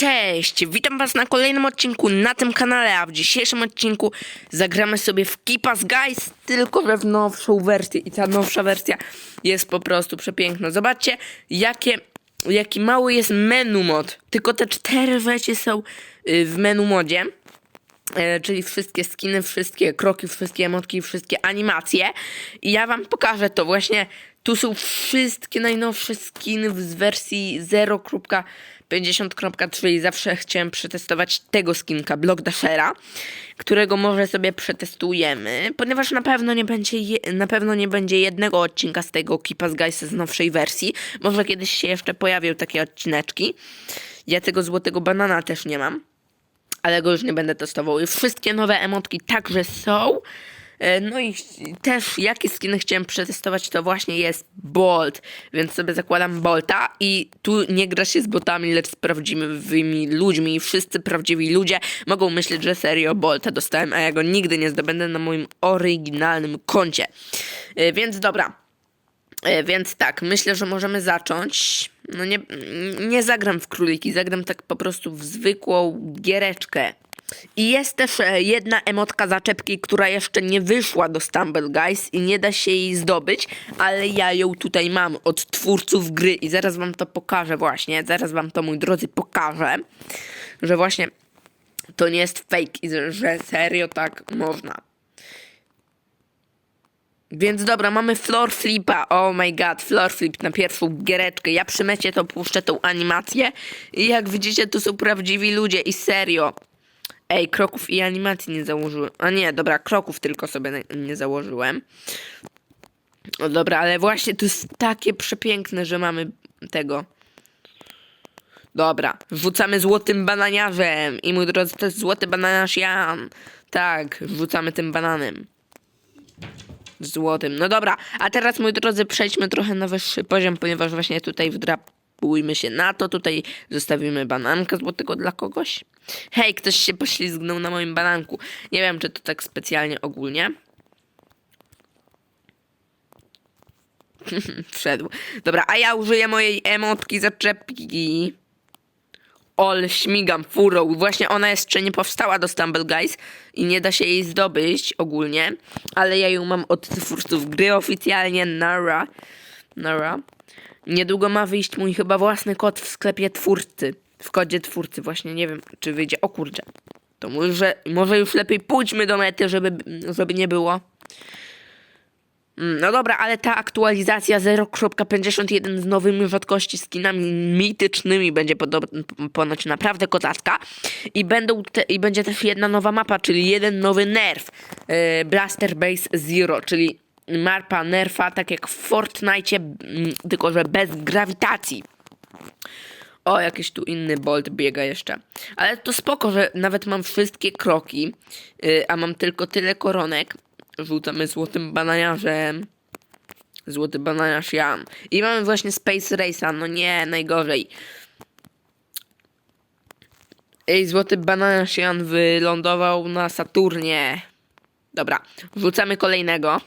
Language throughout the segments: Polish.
cześć! Witam was na kolejnym odcinku na tym kanale, a w dzisiejszym odcinku zagramy sobie w Keep Us Guys, tylko że w nowszą wersję i ta nowsza wersja jest po prostu przepiękna. Zobaczcie, jakie, jaki mały jest menu mod, tylko te cztery rzeczy są y, w menu modzie. E, czyli wszystkie skiny, wszystkie kroki, wszystkie emotki, wszystkie animacje. I ja wam pokażę to właśnie. Tu są wszystkie najnowsze skiny z wersji 0.50.3 i zawsze chciałem przetestować tego skinka, Block Dashera, którego może sobie przetestujemy, ponieważ na pewno nie będzie, je, na pewno nie będzie jednego odcinka z tego Keep Us Guys z nowszej wersji. Może kiedyś się jeszcze pojawią takie odcineczki. Ja tego złotego banana też nie mam ale go już nie będę testował. Wszystkie nowe emotki także są. E, No i też jakie skiny chciałem przetestować, to właśnie jest Bolt, więc sobie zakładam Bolta i tu nie gra się z botami, lecz z prawdziwymi ludźmi i wszyscy prawdziwi ludzie mogą myśleć, że serio Bolta dostałem, a ja go nigdy nie zdobędę na moim oryginalnym koncie. E, Więc dobra, Więc tak, myślę, że możemy zacząć. No nie, nie zagram w króliki, zagram tak po prostu w zwykłą giereczkę. I jest też e, jedna emotka zaczepki, która jeszcze nie wyszła do Stumble Guys i nie da się jej zdobyć, ale ja ją tutaj mam od twórców gry i zaraz wam to pokażę właśnie, zaraz wam to mój drodzy pokażę, że właśnie to nie jest fake i że serio tak można. Więc dobra, mamy floor flipa. Oh my god, floor flip na pierwszą giereczkę. Ja przy mecie to puszczę tą animację. I jak widzicie, to są prawdziwi ludzie i serio. Ej, kroków i animacji nie założyłem. A nie, dobra, kroków tylko sobie nie założyłem. No dobra, ale właśnie to jest takie przepiękne, że mamy tego. Dobra, rzucamy złotym bananiarzem. I mój drodzy, to jest złoty bananiarz Jan. Tak, rzucamy tym bananem złotym. No dobra, a teraz moi drodzy, przejdźmy trochę na wyższy poziom, ponieważ właśnie tutaj wdrapujmy się na to. Tutaj zostawimy banankę złotego dla kogoś. Hej, ktoś się poślizgnął na moim bananku. Nie wiem, czy to tak specjalnie ogólnie. Wszedł. Dobra, a ja użyję mojej emotki zaczepki. Ol, śmigam furą. Właśnie ona jeszcze nie powstała do Stumble Guys i nie da się jej zdobyć ogólnie, ale ja ją mam od twórców gry oficjalnie, Nara. Nara. Niedługo ma wyjść mój chyba własny kod w sklepie twórcy. W kodzie twórcy właśnie, nie wiem czy wyjdzie. O kurczę. To może, może już lepiej pójdźmy do mety, żeby, żeby nie było. Mm, No dobra, ale ta aktualizacja 0.51 z nowymi rzadkości skinami mitycznymi będzie ponoć naprawdę kozacka. I, będą I będzie też jedna nowa mapa, czyli jeden nowy nerf. Yy, Blaster Base Zero, czyli mapa nerfa, tak jak w Fortnite, tylko że bez grawitacji. O, jakiś tu inny bolt biega jeszcze. Ale to spoko, że nawet mam wszystkie kroki, yy, a mam tylko tyle koronek. Rzucamy złotym bananiarzem. Złoty bananiarz Jan. I mamy właśnie Space Race'a. No nie, najgorzej. Ej, złoty bananiarz Jan wylądował na Saturnie. Dobra, rzucamy kolejnego.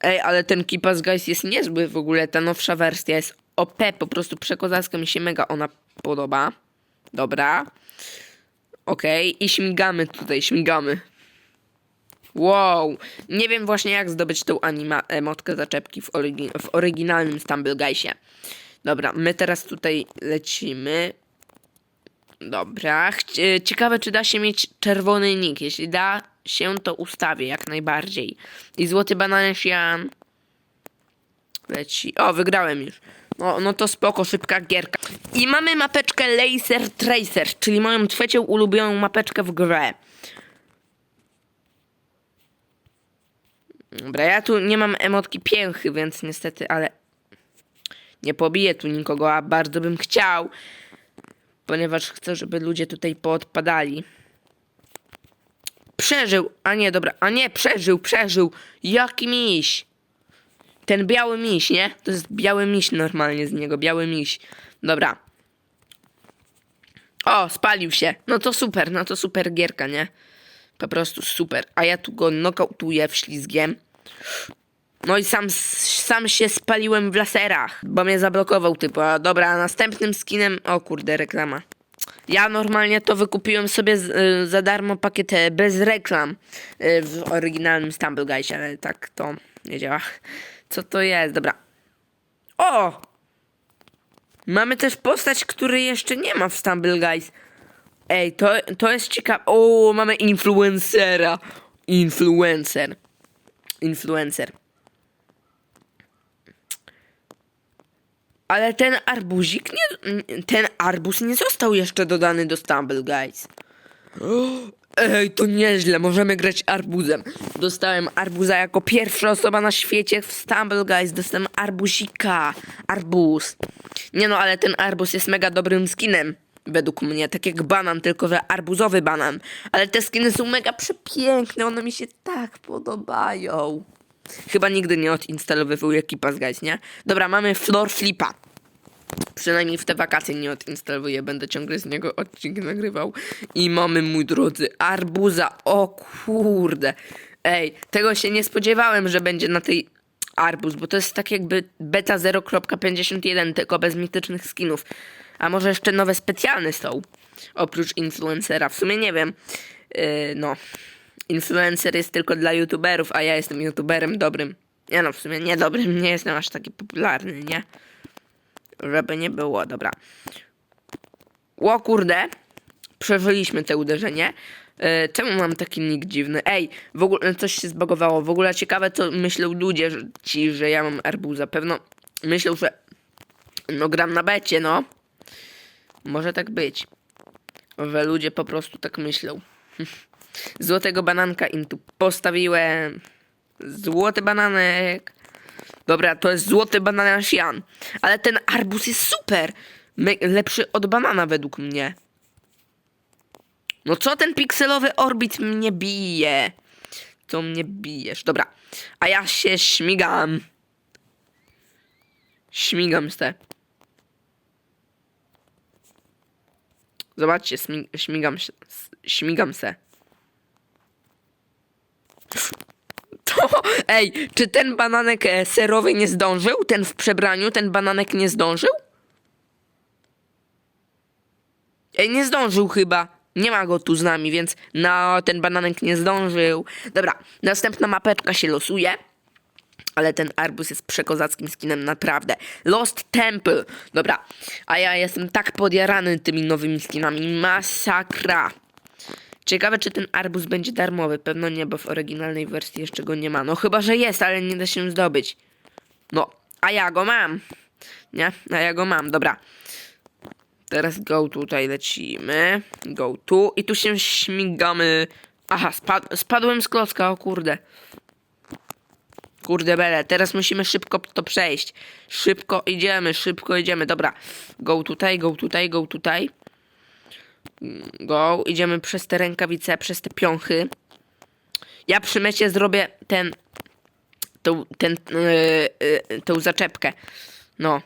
Ej, ale ten Keep Guys jest niezły w ogóle. Ta nowsza wersja jest OP, po prostu przekozacka. Mi się mega ona podoba. Dobra. Okej, i śmigamy tutaj, śmigamy. Wow, nie wiem właśnie jak zdobyć tą anima emotkę zaczepki w, orygi- w oryginalnym Stumble. Dobra, my teraz tutaj lecimy. Dobra, ciekawe czy da się mieć czerwony nick. Jeśli da się, to ustawię jak najbardziej. I złoty bananiarz Jan leci. O, wygrałem już. No, no to spoko, szybka gierka. I mamy mapeczkę Laser Tracer, czyli moją trzecią ulubioną mapeczkę w grze. Dobra, ja tu nie mam emotki pięchy, więc niestety, ale nie pobiję tu nikogo, a bardzo bym chciał, ponieważ chcę, żeby ludzie tutaj poodpadali. Przeżył, a nie, dobra, a nie, przeżył, przeżył. Jaki miś? Ten biały miś, nie? To jest biały miś normalnie z niego, biały miś. Dobra. O, spalił się. No to super, no to super gierka, nie? Po prostu super. A ja tu go nokautuję wślizgiem. No i sam, sam się spaliłem w laserach, bo mnie zablokował typu. A dobra, a następnym skinem... O kurde, reklama. Ja normalnie to wykupiłem sobie z, y, za darmo pakiet e, bez reklam y, w oryginalnym Stumble Guys, ale tak to nie działa. Co to jest? Dobra. O! Mamy też postać, której jeszcze nie ma w Stumble Guys. Ej, to, to jest ciekawe. O, mamy influencera. Influencer. Influencer. Ale ten arbuzik nie. Ten arbuz nie został jeszcze dodany do Stumble Guys. Ej, to nieźle, możemy grać arbuzem. Dostałem arbuza jako pierwsza osoba na świecie w Stumble Guys. Dostałem arbuzika. Arbuz. Nie no, ale ten arbuz jest mega dobrym skinem. Według mnie, tak jak banan, tylko że arbuzowy banan. Ale te skiny są mega przepiękne, one mi się tak podobają. Chyba nigdy nie odinstalowywuję Keepa z Guys, nie? Dobra, mamy Floor Flipa. Przynajmniej w te wakacje nie odinstalowuję, będę ciągle z niego odcinek nagrywał. I mamy, mój drodzy, arbuza. O kurde. Ej, tego się nie spodziewałem, że będzie na tej arbuz, bo to jest tak jakby beta 0.51, tylko bez mitycznych skinów. A może jeszcze nowe specjalne są, oprócz influencera. W sumie nie wiem. Yy, no, influencer jest tylko dla youtuberów, a ja jestem youtuberem dobrym. Ja no, w sumie nie dobrym, nie jestem aż taki popularny, nie? Żeby nie było, dobra. O kurde, przeżyliśmy te uderzenie. E, czemu mam taki nick dziwny? Ej, w ogóle coś się zbagowało. W ogóle ciekawe, co myślą ludzie że, ci, że ja mam arbuza. Pewno myślą, że no gram na becie, no. Może tak być. Że ludzie po prostu tak myślą. Złotego bananka im tu postawiłem. Złoty bananek. Dobra, to jest złoty bananasz Jan. Ale ten arbuz jest super. Lepszy od banana według mnie. No co ten pikselowy orbit mnie bije? Co mnie bijesz? Dobra. A ja się śmigam. Śmigam se. Zobaczcie, śmi- śmigam Śmigam se. To, ej, czy ten bananek e, serowy nie zdążył? Ten w przebraniu, ten bananek nie zdążył? Ej, nie zdążył chyba. Nie ma go tu z nami, więc no, ten bananek nie zdążył. Dobra, następna mapeczka się losuje. Ale ten arbus jest przekozackim skinem, naprawdę. Lost Temple. Dobra, a ja jestem tak podjarany tymi nowymi skinami. Masakra. Ciekawe, czy ten arbuz będzie darmowy. Pewno nie, bo w oryginalnej wersji jeszcze go nie ma. No chyba, że jest, ale nie da się zdobyć. No, a ja go mam. Nie? A ja go mam, dobra. Teraz go tutaj lecimy. Go tu. I tu się śmigamy. Aha, spad spadłem z klocka, o kurde. Kurde bele, teraz musimy szybko to przejść. Szybko idziemy, szybko idziemy. Dobra, go tutaj, go tutaj, go tutaj. Go, idziemy przez te rękawice, przez te piąchy. Ja przy mecie zrobię ten, tą, ten, yy, yy, tą zaczepkę. No.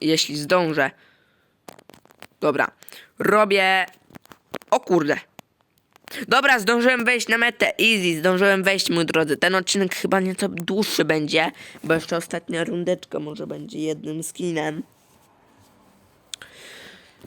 Jeśli zdążę. Dobra. Robię... O kurde. Dobra, zdążyłem wejść na metę. Easy, zdążyłem wejść, mój drodzy. Ten odcinek chyba nieco dłuższy będzie, bo jeszcze ostatnia rundeczka może będzie jednym skinem.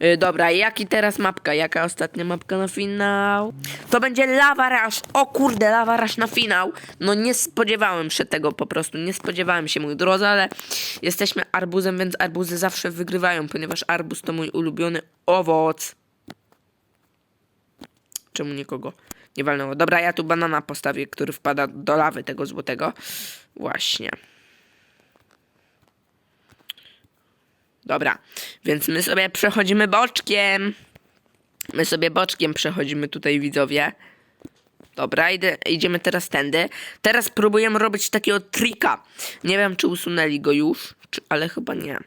Yy, dobra, jaki teraz mapka? Jaka ostatnia mapka na finał? To będzie Lava Rush. O kurde, Lava Rush na finał. No nie spodziewałem się tego po prostu. Nie spodziewałem się, mój drodzy, ale jesteśmy arbuzem, więc arbuzy zawsze wygrywają, ponieważ arbuz to mój ulubiony owoc. Czemu nikogo nie walnęło? Dobra, ja tu banana postawię, który wpada do lawy tego złotego. Właśnie. Dobra, więc my sobie przechodzimy boczkiem. My sobie boczkiem przechodzimy tutaj, widzowie. Dobra, idę, idziemy teraz tędy. Teraz próbujemy robić takiego trika. Nie wiem, czy usunęli go już, czy, ale chyba nie.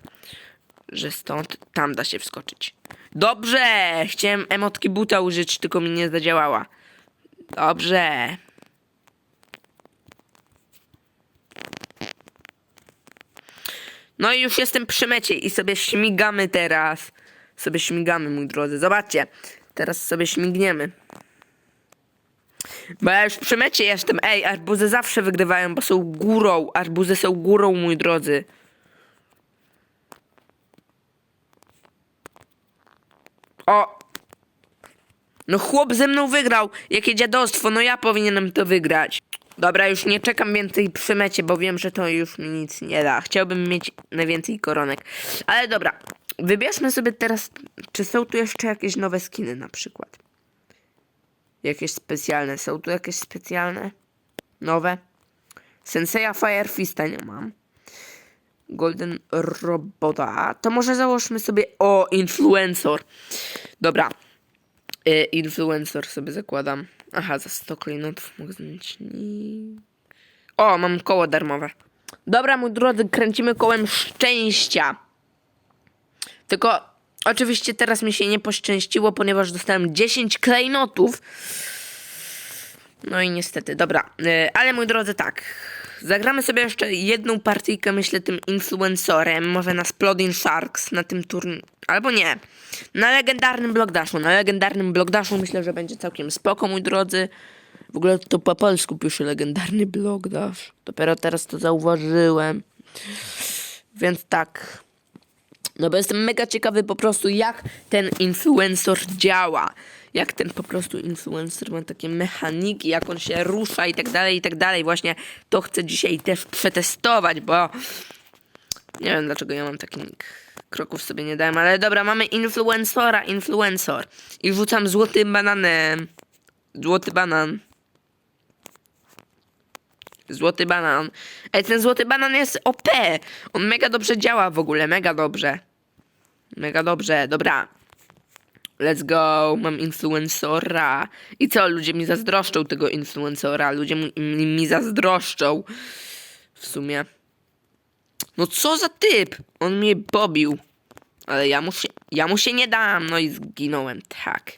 Że stąd tam da się wskoczyć. Dobrze! Chciałem emotki buta użyć, tylko mi nie zadziałała. Dobrze. No i już jestem przy mecie i sobie śmigamy teraz. Sobie śmigamy, mój drodzy. Zobaczcie. Teraz sobie śmigniemy. Bo ja już przy mecie jestem. Ej, arbuzy zawsze wygrywają, bo są górą. Arbuzy są górą, mój drodzy. O! No chłop ze mną wygrał. Jakie dziadostwo, no ja powinienem to wygrać. Dobra, już nie czekam więcej przy mecie, bo wiem, że to już mi nic nie da. Chciałbym mieć najwięcej koronek. Ale dobra, wybierzmy sobie teraz, czy są tu jeszcze jakieś nowe skiny na przykład. Jakieś specjalne, są tu jakieś specjalne? Nowe? Senseja Fire Fista nie mam. Golden Robota. To może założmy sobie. O, influencer. Dobra. Y, influencer sobie zakładam. Aha, za 100 klejnotów mogę zmienić. O, mam koło darmowe. Dobra, mój drodzy, kręcimy kołem szczęścia. Tylko oczywiście teraz mi się nie poszczęściło, ponieważ dostałem 10 klejnotów. No i niestety, dobra. Y, ale mój drodzy, tak. Zagramy sobie jeszcze jedną partyjkę, myślę, tym influencerem. Może na Splodin Sharks, na tym turnieju. Albo nie. Na legendarnym Blockdashu. Na legendarnym Blockdashu myślę, że będzie całkiem spoko, mój drodzy. W ogóle to po polsku pisze legendarny Blockdash. Dopiero teraz to zauważyłem. Więc tak. No bo jestem mega ciekawy po prostu, jak ten influencer działa. Jak ten po prostu influencer ma takie mechaniki, jak on się rusza i tak dalej, i tak dalej. Właśnie to chcę dzisiaj też przetestować, bo nie wiem dlaczego ja mam taki nick. Kroków sobie nie dałem, ale dobra, mamy influencera, influencer. I rzucam złotym bananem. Złoty banan. Złoty banan. Ej, ten złoty banan jest OP. On mega dobrze działa w ogóle, mega dobrze. Mega dobrze, dobra. Let's go, mam influencera. I co, ludzie mi zazdroszczą tego influencera. Ludzie mi, mi, zazdroszczą. W sumie. No co za typ? On mnie pobił. Ale ja mu się, ja mu się nie dam. No i zginąłem, tak.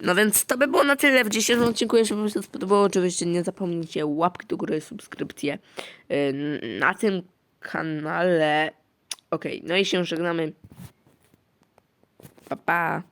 No więc to by było na tyle w dzisiejszym odcinku. Jeśli wam się spodobało, oczywiście nie zapomnijcie łapki do góry, subskrypcje yy, na tym kanale. Okej, no i się żegnamy. Pa, pa.